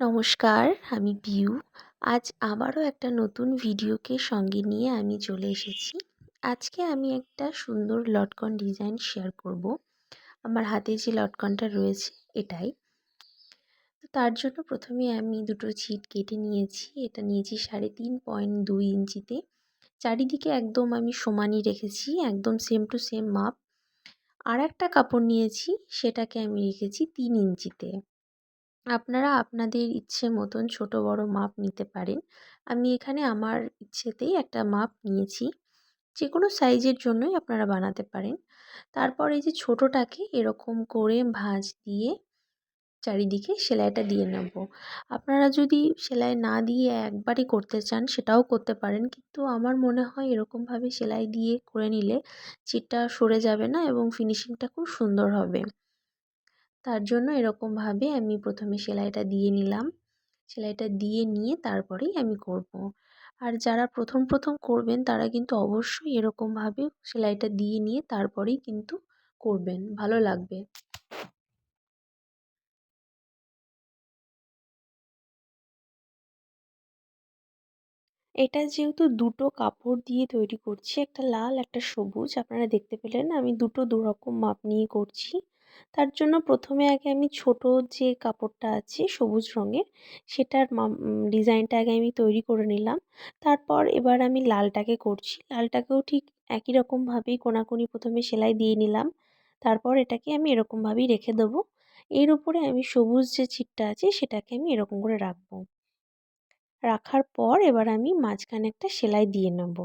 নমস্কার, আমি পিউ আজ আবারও একটা নতুন ভিডিওকে সঙ্গে নিয়ে আমি চলে এসেছি। আজকে আমি একটা সুন্দর লটকন ডিজাইন শেয়ার করব। আমার হাতে যে লটকনটা রয়েছে এটাই। তো তার জন্য প্রথমে আমি দুটো ছিট কেটে নিয়েছি। এটা নিয়েছি সাড়ে তিন পয়েন্ট দুই ইঞ্চিতে। চারিদিকে একদম আমি সমানই রেখেছি, একদম সেম টু সেম মাপ। আর একটা কাপড় নিয়েছি, সেটাকে আমি রেখেছি তিন ইঞ্চিতে। আপনারা আপনাদের ইচ্ছে মতন ছোট বড় মাপ নিতে পারেন। আমি এখানে আমার ইচ্ছেতেই একটা মাপ নিয়েছি। যে কোনো সাইজের জন্যই আপনারা বানাতে পারেন। তারপর এই যে ছোটোটাকে এরকম করে ভাঁজ দিয়ে চারিদিকে সেলাইটা দিয়ে নেব। আপনারা যদি সেলাই না দিয়ে একবারই করতে চান সেটাও করতে পারেন। কিন্তু আমার মনে হয় এরকমভাবে সেলাই দিয়ে করে নিলে চিটটা সরে যাবে না এবং ফিনিশিংটা খুব সুন্দর হবে। তার জন্য এরকমভাবে আমি প্রথমে সেলাইটা দিয়ে নিলাম। সেলাইটা দিয়ে নিয়ে তারপরেই আমি করব। আর যারা প্রথম প্রথম করবেন তারা কিন্তু অবশ্যই এরকমভাবে সেলাইটা দিয়ে নিয়ে তারপরেই কিন্তু করবেন। ভালো লাগবে। এটা যেহেতু দুটো কাপড় দিয়ে তৈরি করছি, একটা লাল, একটা সবুজ, আপনারা দেখতে পেলেন আমি দুটো দুরকম মাপ নিয়ে করছি। তার জন্য প্রথমে আগে আমি ছোট যে কাপড়টা আছে সবুজ রঙের, সেটার ডিজাইনটা আগে আমি তৈরি করে নিলাম। তারপর এবার আমি লালটাকে করছি। লালটাকেও ঠিক একই রকমভাবেই কোনাকুনি প্রথমে সেলাই দিয়ে নিলাম। তারপর এটাকে আমি এরকমভাবেই রেখে দেবো। এর উপরে আমি সবুজ যে ছিটটা আছে সেটাকে আমি এরকম করে রাখব। রাখার পর এবার আমি মাঝখানে একটা সেলাই দিয়ে নেব।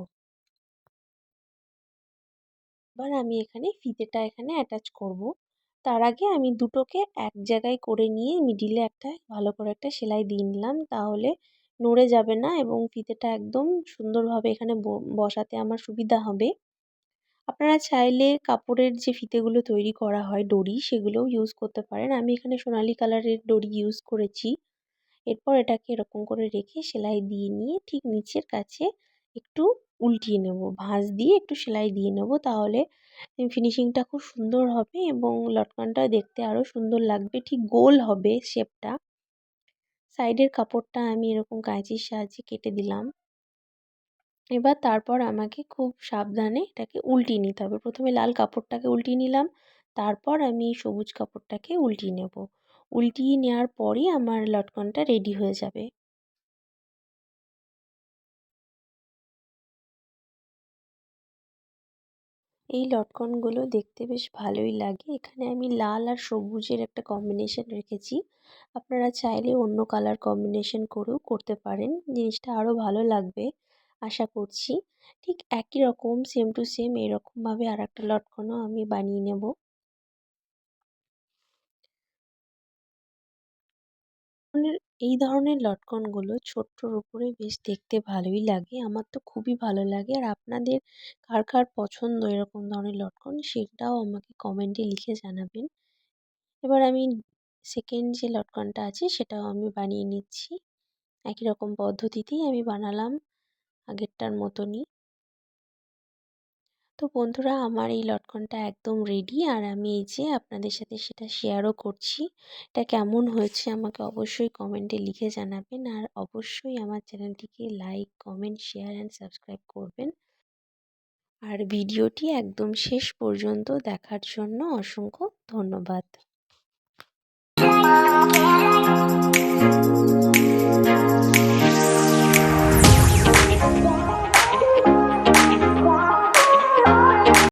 এবার আমি এখানে ফিতেটা এখানে অ্যাটাচ করব। তার আগে আমি দুটোকে এক জায়গায় করে নিয়ে মিডিলে একটা ভালো করে একটা সেলাই দিয়ে নিলাম। তাহলে নড়ে যাবে না এবং ফিতেটা একদম সুন্দরভাবে এখানে বসাতে আমার সুবিধা হবে। আপনারা চাইলে কাপড়ের যে ফিতেগুলো তৈরি করা হয় দড়ি, সেগুলোও ইউজ করতে পারেন। আমি এখানে সোনালি কালারের দড়ি ইউজ করেছি। এরপর এটাকে এরকম করে রেখে সেলাই দিয়ে নিয়ে ঠিক নিচের কাছে একটু উল্টিয়ে নেব। ভাঁজ দিয়ে একটু সেলাই দিয়ে নেব তাহলে ফিনিশিংটা খুব সুন্দর হবে এবং লটকনটা দেখতে আরও সুন্দর লাগবে। ঠিক গোল হবে শেপটা সাইডের কাপড়টা আমি এরকম কাঁচির সাহায্যে কেটে দিলাম। এবার তারপর আমাকে খুব সাবধানে এটাকে উল্টিয়ে নিতে হবে। প্রথমে লাল কাপড়টাকে উল্টিয়ে নিলাম, তারপর আমি সবুজ কাপড়টাকে উল্টিয়ে নেব। উল্টিয়ে নেওয়ার পরই আমার লটকনটা রেডি হয়ে যাবে। এই লটকনগুলো দেখতে বেশ ভালোই লাগে। এখানে আমি লাল আর সবুজের একটা কম্বিনেশন রেখেছি। আপনারা চাইলে অন্য কালার কম্বিনেশন করেও করতে পারেন। জিনিসটা আরও ভালো লাগবে, আশা করছি। ঠিক একই রকম সেম টু সেম এরকমভাবে আর একটা লটকনও আমি বানিয়ে নেব। এই ধরনের লটকনগুলো ছোট্টর উপরে বেশ দেখতে ভালোই লাগে। আমার তো খুবই ভালো লাগে। আর আপনাদের কার কার পছন্দ এরকম ধরনের লটকন সেটাও আমাকে কমেন্টে লিখে জানাবেন। এবার আমি সেকেন্ড যে লটকনটা আছে সেটাও আমি বানিয়ে নিচ্ছি। একই রকম পদ্ধতিতেই আমি বানালাম আগেরটার মতনই। তো বন্ধুরা, আমার এই লটকনটা একদম রেডি আর আমি এই যে আপনাদের সাথে সেটা শেয়ারও করছি। এটা কেমন হয়েছে আমাকে অবশ্যই কমেন্টে লিখে জানাবেন আর অবশ্যই আমার চ্যানেলটিকে like comment share and subscribe করবেন। আর ভিডিওটি একদম শেষ পর্যন্ত দেখার জন্য অসংখ্য ধন্যবাদ।